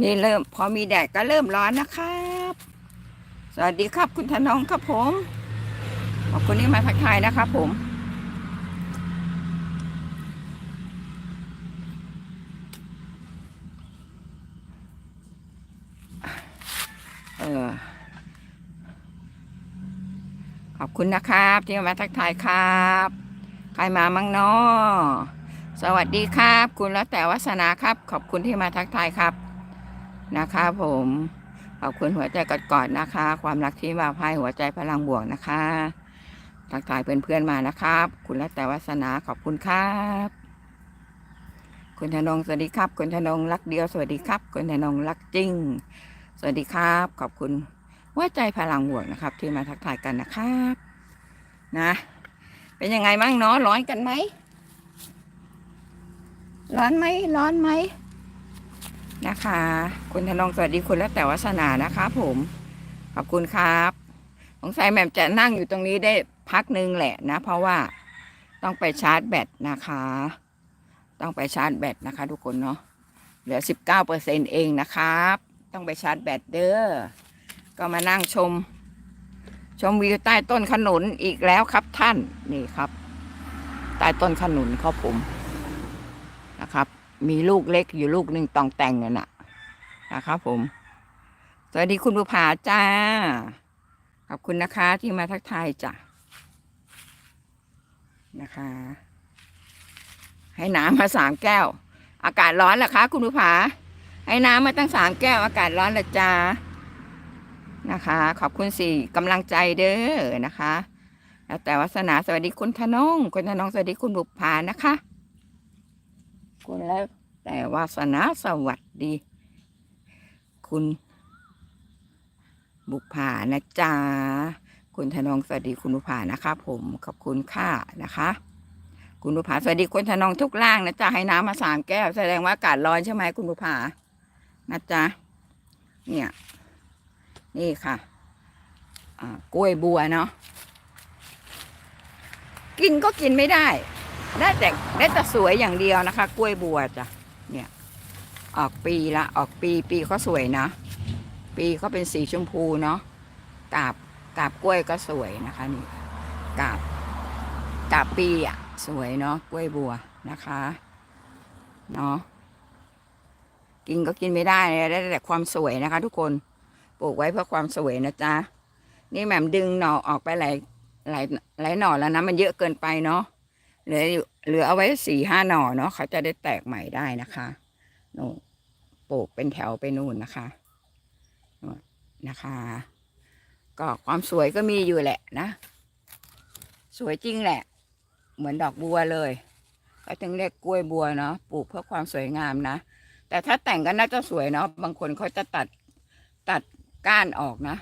นี่เริ่มพอมีแดดก็เริ่มร้อนนะครับ สวัสดีครับคุณธนงครับผม ขอบคุณที่มาทักทายนะครับผม เออขอบคุณนะครับ ที่มาทักทายครับ ใครมามั่งเนาะสวัสดีครับ คุณแล้วแต่วัสนาครับ ขอบคุณที่มาทักทายครับ นะคะผมขอบคุณหัวใจกอดๆนะคะ ความรักที่มาพายหัวใจพลังบวกนะคะทักทายเพื่อนๆมานะครับ คุณแล้วแต่วัสนาขอบคุณครับ คุณธนงสวัสดีครับ คุณธนงรักเดียวสวัสดีครับ คุณธนงรักจริง สวัสดีครับ ขอบคุณหัวใจพลังบวกนะครับ ที่มาทักทายกันนะครับนะเป็นยังไงบ้างเนาะร้อนกันไหมร้อนไหมร้อนไหม นะคะ คุณธนงสวัสดีคุณแล้วแต่วัสนานะคะผมขอบคุณครับสงสัยแหม่มจะนั่งอยู่ตรงนี้ได้พักหนึ่งแหละนะ เพราะว่าต้องไปชาร์จแบตนะคะ ต้องไปชาร์จแบตนะคะ ทุกคนเนาะเหลือสิบเก้าเปอร์เซ็นเองนะครับ ต้องไปชาร์จแบตเด้อก็มานั่งชม ชมวิวใต้ต้นขนุนอีกแล้วครับท่านนี่ครับ ใต้ต้นขนุนครับผมนะครับ มีลูกเล็กอยู่ลูกหนึ่งตองแต่งนั่นน่ะนะครับผม สวัสดีคุณบุภาจ้า ขอบคุณนะคะที่มาทักทายจ้ะนะคะ ให้น้ำมาสามแก้ว อากาศร้อนเหรอคะ คุณบุภาให้น้ำมาตั้งสามแก้ว อากาศร้อนเหรอจ้านะคะ ขอบคุณสี่กำลังใจเด้อนะคะ แล้วแต่วัสนาสวัสดีคุณธนงคุณธนงสวัสดีคุณบุภานะคะ คุณแล้วแต่วาสนาสวัสดี คุณบุภานะจ๊ะคุณธนงสวัสดีคุณบุภานะคะผมขอบคุณค่ะนะคะ คุณบุภาสวัสดีคุณธนงทุกล่างนะจ๊ะให้น้ำมาสามแก้ว แสดงว่าอากาศร้อนใช่ไหมคุณบุภานะจ๊ะเนี่ย นี่ค่ะกล้วยบัวเนาะกินก็กินไม่ได้ ได้แต่ได้แต่สวยอย่างเดียวนะคะ กล้วยบัวจ้ะเนี่ย ออกปีละออกปีปีก็สวยนะ ปีก็เป็นสีชมพูเนาะกาบกาบกล้วยก็สวยนะคะนี่กาบกาบปีอะสวยเนาะกล้วยบัวนะคะเนาะกินก็กินไม่ได้เลยได้แต่ความสวยนะคะ ทุกคนปลูกไว้เพื่อความสวยนะจ๊ะนี่แหม่มดึงหน่อออกไปหลายหลายหลายหน่อแล้วนะมันเยอะเกินไปเนาะ เหลืออยู่เหลือเอาไว้สี่ห้าหน่อเนาะเขาจะได้แตกใหม่ได้นะคะนู่นปลูกเป็นแถวไปนู่นนะคะนู่นนะคะ ก็ความสวยก็มีอยู่แหละนะ สวยจริงแหละ เหมือนดอกบัวเลย ก็ถึงเรียกกล้วยบัวเนาะปลูกเพื่อความสวยงามนะ แต่ถ้าแต่งก็น่าจะสวยเนาะบางคนเขาจะตัดตัดก้านออกนะ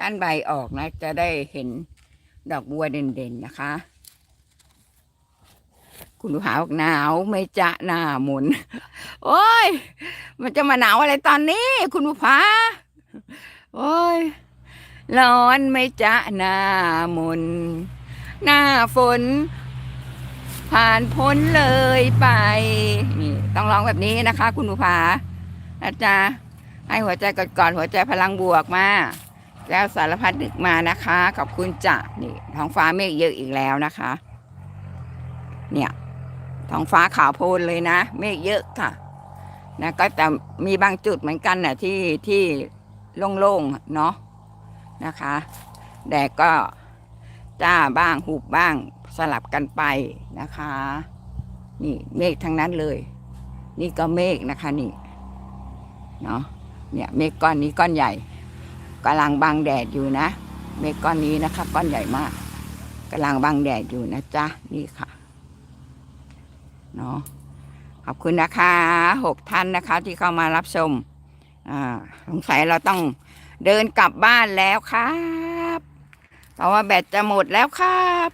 ก้านใบออกนะ จะได้เห็นดอกบัวเด่นๆนะคะ คุณผู้หาบอกหนาวไม่จะหน้าหมุน โอ้ย มันจะมาหนาวอะไรตอนนี้ คุณผู้ผาโอ้ย ร้อนไม่จะหน้าหมุน หน้าฝน ผ่านพ้นเลยไปนี่ต้องร้องแบบนี้นะคะ คุณผู้ผานะจ๊ะให้หัวใจกดก่อนหัวใจพลังบวกมาแล้วสารพัดดึกมานะคะขอบคุณจ้ะนี่ท้องฟ้าเมฆเยอะอีกแล้วนะคะ เนี่ย ท้องฟ้าขาวโพลนเลยนะ เมฆเยอะค่ะ นะก็แต่มีบางจุดเหมือนกันนะที่ที่โล่งๆเนาะนะคะแดดก็จ้าบ้างหุบบ้างสลับกันไปนะคะ นี่เมฆทั้งนั้นเลย นี่ก็เมฆนะคะนี่เนาะเนี่ยเมฆก้อนนี้ก้อนใหญ่กำลังบังแดดอยู่นะ เมฆก้อนนี้นะคะ ก้อนใหญ่มากกำลังบังแดดอยู่นะจ๊ะนี่ค่ะ เนาะขอบคุณนะคะหกท่านนะคะที่เข้ามารับชมสงสัยเราต้องเดินกลับบ้านแล้วครับเพราะว่าแบตจะหมดแล้วครับ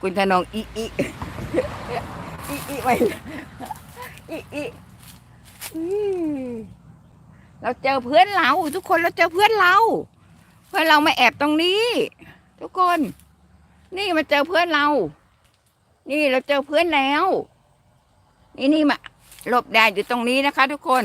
คุณธนงอีอีอีอีไปอีอีอีเราเจอเพื่อนเรา ทุกคนเราเจอเพื่อนเรา เพื่อนเรามาแอบตรงนี้ ทุกคน นี่มาเจอเพื่อนเรา นี่เราเจอเพื่อนแล้ว นี่นี่มาหลบแดดอยู่ตรงนี้นะคะทุกคน